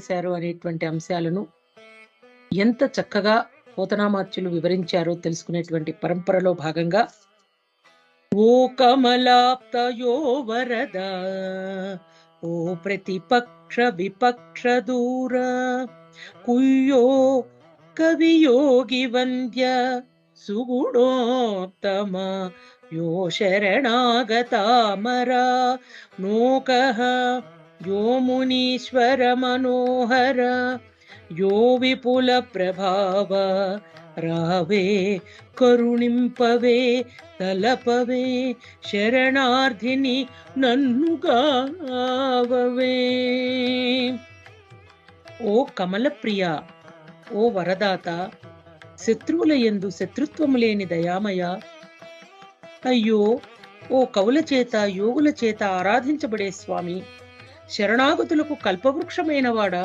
చేశారు అనేటువంటి అంశాలను ఎంత చక్కగా పోతనామాత్యులు వివరించారో తెలుసుకునేటువంటి పరంపరలో భాగంగా ఓ కమలాప్తయో వరద ఓ ప్రతిపక్ష విపక్ష దూర కుయ్యో కవియోగి వంద్య సుగుణోత్తమ యో శరణాగతామరా నోకః యో మునీశ్వర మనోహర యో విపుల ప్రభావ రావే కరుణింపవే తలపవే శరణార్థిని నన్ను గావవే. ఓ కమలప్రియ ఓ వరదాత శత్రువుల యందు శత్రుత్వము లేని దయామయ అయ్యో ఓ కవుల చేత యోగుల చేత ఆరాధించబడే స్వామి శరణాగతులకు కల్పవృక్షమైనవాడా?